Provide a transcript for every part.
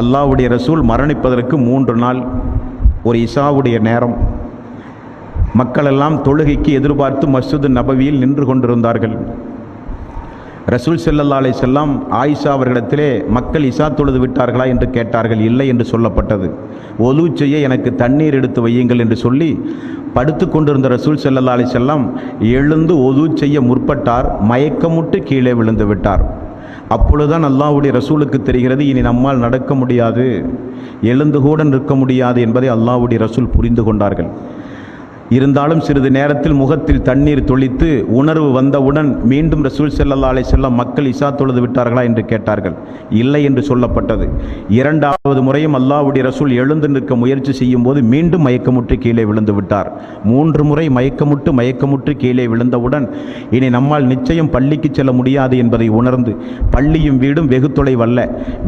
அல்லாவுடைய ரசூல் மரணிப்பதற்கு மூன்று நாள் ஒரு இசாவுடைய நேரம். மக்களெல்லாம் தொழுகைக்கு எதிர்பார்த்து மசூது நபவியில் நின்று கொண்டிருந்தார்கள். ரசூல் ஸல்லல்லாஹு அலைஹி செல்லாம் ஆயிஷா அவர்களிடத்திலே மக்கள் இசா தொழுது விட்டார்களா? என்று கேட்டார்கள். இல்லை என்று சொல்லப்பட்டது. ஒலு செய்ய எனக்கு தண்ணீர் எடுத்து வையுங்கள் என்று சொல்லி படுத்து கொண்டிருந்த ரசூல் ஸல்லல்லாஹு அலைஹி செல்லம் எழுந்து ஒது செய்ய முற்பட்டார். மயக்கமுட்டு கீழே விழுந்து விட்டார். அப்பொழுதுதான் அல்லாவுடைய ரசூலுக்கு தெரிகிறது இனி நம்மால் நடக்க முடியாது எழுந்து கூட நிற்க முடியாது என்பதை அல்லாவுடைய ரசூல் புரிந்து கொண்டார்கள். இருந்தாலும் சிறிது நேரத்தில் முகத்தில் தண்ணீர் தொளித்து உணர்வு வந்தவுடன் மீண்டும் ரசூல் செல்லல்லா அலை செல்லம் மக்கள் இசா தொழுது விட்டார்களா என்று கேட்டார்கள். இல்லை என்று சொல்லப்பட்டது. இரண்டாவது முறையும் அல்லாவுடைய ரசூல் எழுந்து நிற்க முயற்சி செய்யும் போது மீண்டும் மயக்கமுற்று கீழே விழுந்து விட்டார். மூன்று முறை மயக்கமுட்டு மயக்கமுற்று கீழே விழுந்தவுடன் இனி நம்மால் நிச்சயம் பள்ளிக்கு செல்ல முடியாது என்பதை உணர்ந்து பள்ளியும் வீடும் வெகு தொலைவல்ல.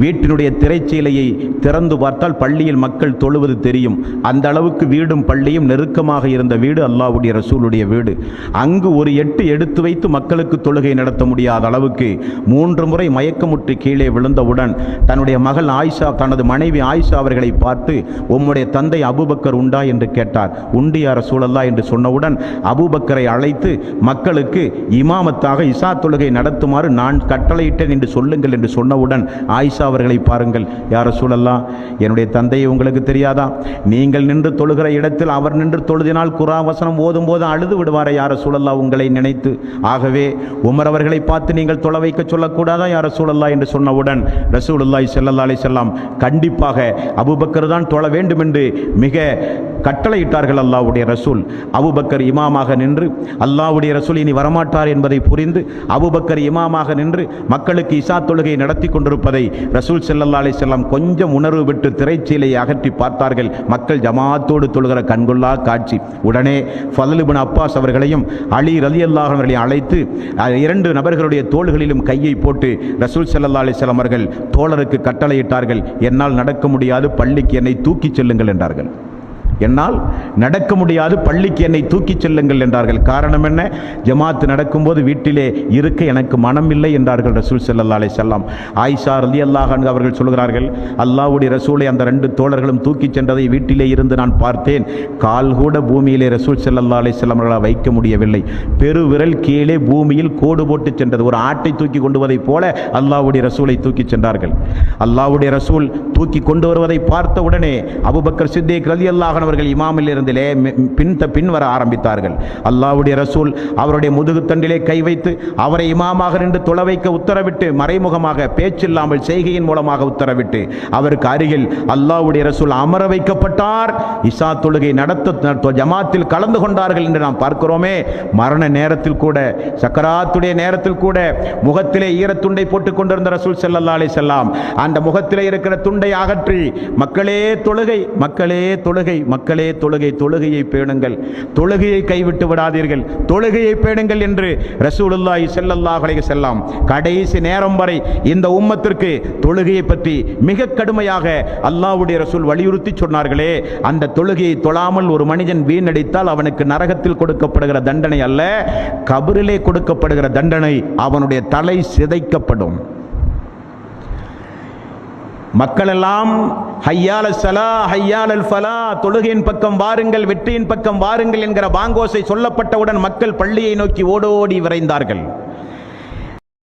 வீட்டினுடைய திரைச்சீலையை திறந்து பார்த்தால் பள்ளியில் மக்கள் தொழுவது தெரியும். அந்த அளவுக்கு வீடும் பள்ளியும் நெருக்கமாக இருந்த வீடு அல்லாஹ்வுடைய ரசூலுடைய வீடு. அங்கு ஒரு எட்டு எடுத்து வைத்து மக்களுக்கு தொழுகை நடத்த முடியாத அளவுக்கு மூன்று முறை மயக்கமுற்று கீழே விழுந்தவுடன் தன்னுடைய மகள் ஆயிஷா தனது மனைவி ஆயிஷா அவர்களை பார்த்து உம்முடைய தந்தை அபூபக்கர் உண்டா? என்று கேட்டார். உண்டு யார் ரசூலல்லா என்று சொன்னவுடன் அபூபக்கரை அழைத்து மக்களுக்கு இமாமத்தாக இசா தொழுகை நடத்துமாறு நான் கட்டளையிட்டேன் என்று சொல்லுங்கள் என்று சொன்னவுடன் ஆயிஷா அவர்களை பாருங்கள். யார் சூழல்லா என்னுடைய தந்தையை உங்களுக்கு தெரியாதா? நீங்கள் நின்று தொழுகிற இடத்தில் அவர் நின்று தொழுதினால் குரா வசனம் ஓதும் போது அழுது விடுவாரே யார சூழல்லா உங்களை நினைத்து. ஆகவே உமர் அவர்களை பார்த்து நீங்கள் தொலை வைக்க சொல்லக்கூடாதா யார சூழல்லா என்று சொன்னவுடன் ரசூலுல்லாய் செல்லல்லா அலைஹி செல்லாம் கண்டிப்பாக அபுபக்கர் தான் தொழ வேண்டும் என்று மிக கட்டளையிட்டார்கள் அல்லாவுடைய ரசூல். அபுபக்கர் இமாமாக நின்று அல்லாவுடைய ரசூல் இனி வரமாட்டார் என்பதை புரிந்து அபுபக்கர் இமாமாக நின்று மக்களுக்கு இசா தொழுகை நடத்தி கொண்டிருப்பதை ரசூல் செல்லல்லா அலைஹி வஸல்லம் கொஞ்சம் உணர்வு விட்டு திரைச்சீலையை அகற்றி பார்த்தார்கள். மக்கள் ஜமாத்தோடு தொழுகிற கண்கொள்ளா காட்சி. உடனே ஃபதலுபின் அப்பாஸ் அவர்களையும் அலி ரலி அவர்களையும் அழைத்து இரண்டு நபர்களுடைய தோள்களிலும் கையை போட்டு ரசூல் சல்லா அலிஸ்லாம் அவர்கள் தோழருக்கு கட்டளையிட்டார்கள். என்னால் நடக்க முடியாது பள்ளிக்கு என்னை தூக்கிச் செல்லுங்கள் என்றார்கள். என்னால் நடக்க முடியாது பள்ளிக்கு என்னை தூக்கிச் செல்லுங்கள் என்றார்கள். காரணம் என்ன? ஜமாத்து நடக்கும்போது வீட்டிலே இருக்க எனக்கு மனம் இல்லை என்றார்கள் ரசூல் ஸல்லல்லாஹு அலைஹி ஆயிஷா அலி அன்ஹா அவர்கள் சொல்கிறார்கள் அல்லாவுடைய ரசூலை அந்த ரெண்டு தோழர்களும் தூக்கிச் சென்றதை வீட்டிலே இருந்து நான் பார்த்தேன். கால் கூட பூமியிலே ரசூல் செல்லல்லா அலைஹி அவர்களால் வைக்க முடியவில்லை. பெருவிரல் கீழே பூமியில் கோடு போட்டு சென்றது. ஒரு ஆட்டை தூக்கி கொண்டு வருவதைப் போல அல்லாவுடைய ரசூலை தூக்கிச் சென்றார்கள். அல்லாவுடைய ரசூல் தூக்கி கொண்டு வருவதை பார்த்த உடனே அபுபக்கர் சித்தேக் ரலியல்லாஹு அல்லாஹன் அவர்கள் இமாமில் இருந்திலே பின் பின் வர ஆரம்பித்தார்கள். அல்லாவுடைய ரசூல் அவருடைய முதுகுத்தண்டிலே கை வைத்து அவரை இமாமாக நின்று துள வைக்க உத்தரவிட்டு மறைமுகமாக பேச்சில்லாமல் செய்கையின் மூலமாக உத்தரவிட்டு அவருக்கு அருகில் அல்லாவுடைய ரசூல் அமர வைக்கப்பட்டார். இசா தொழுகை நடத்த ஜமாத்தில் கலந்து கொண்டார்கள் என்று நாம் பார்க்கிறோமே. மரண நேரத்தில் கூட சக்கராத்துடைய நேரத்தில் கூட முகத்திலே ஈரத்துண்டை போட்டுக் கொண்டிருந்த ரசூல் செல்லல்லா அலைஹி அந்த முகத்திலே இருக்கிற துண்டை அகற்றி மக்களே தொழுகை மக்களே தொழுகை மக்களே தொழுகை தொழுகையை பேணுங்கள். தொழுகையை கைவிட்டு விடாதீர்கள். தொழுகையை பேணுங்கள் என்று ரசூலுல்லாஹி ஸல்லல்லாஹு அலைஹி வஸல்லம் கடைசி நேரம் வரை இந்த உம்மத்திற்கு தொழுகையை பற்றி மிக கடுமையாக அல்லாஹ்வுடைய ரசூல் வலியுறுத்தி சொன்னார்களே. அந்த தொழுகையை தொழாமல் ஒரு மனிதன் வீணடித்தால் அவனுக்கு நரகத்தில் கொடுக்கப்படுகிற தண்டனை அல்ல கபரிலே கொடுக்கப்படுகிற தண்டனை அவனுடைய தலை சிதைக்கப்படும். மக்களெல்லாம் ஹையால சலா ஹையால் அல் ஃபலா தொழுகையின் பக்கம் வாருங்கள் வெற்றியின் பக்கம் வாருங்கள் என்கிற பாங்கோசை சொல்லப்பட்டவுடன் மக்கள் பள்ளியை நோக்கி ஓடோடி விரைந்தார்கள்.